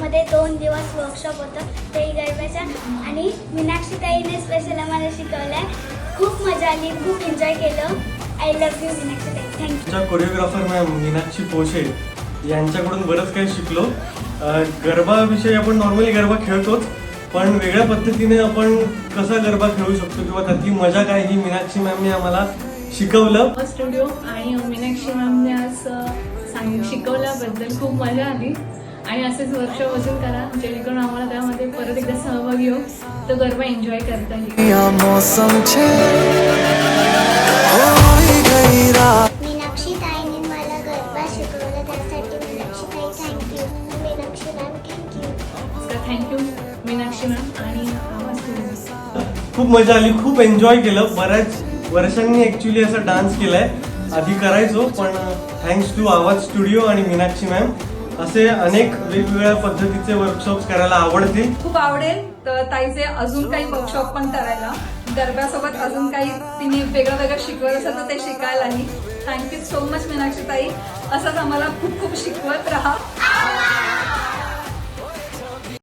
मध्ये दोन दिवस वर्कशॉप होतं ते गरब्याचा आणि मीनाक्षी ताईने स्पेशल आम्हाला शिकवलंय. खूप मजा आली खूप एन्जॉय केलं. आय लव्ह यू मीनाक्षी ताई. थँक्यू कोरिओग्राफर मॅम मीनाक्षी पोशे यांच्याकडून बरंच काही शिकलो. गरबाविषयी आपण नॉर्मली गरबा खेळतोच पण वेगळ्या पद्धतीने आपण कसा गरबा खेळू शकतो किंवा त्यातली मजा काय ही मीनाक्षी मॅमने आम्हाला शिकवलं. स्टुडिओ आणि मीनाक्षी मॅमने असं सांग शिकवल्याबद्दल खूप मजा आली. आणि असेच वर्कशॉप अजून करा जेणेकरून आम्हाला त्यामध्ये परत एकदा सहभागी होऊ तो गरबा एन्जॉय करता येईल. थँक्यू मीनाक्षी मॅम आणि खूप मजा आली खूप एन्जॉय केलं. बऱ्याच वर्षांनी ऍक्च्युली असा डान्स केलाय. आधी करायचो पण थँक्स टू आवाज स्टुडिओ आणि मीनाक्षी मॅम असे अनेक वेगवेगळ्या पद्धतीचे वर्कशॉप करायला आवडतील. खूप आवडेल. तर ताईचे अजून काही वर्कशॉप पण करायला. गरब्यासोबत अजून काही तिने वेगळं वेगळं शिकवत असेल तर ते शिकायलाही. थँक्यू सो मच मीनाक्षी ताई असंच आम्हाला खूप खूप शिकवत राहा.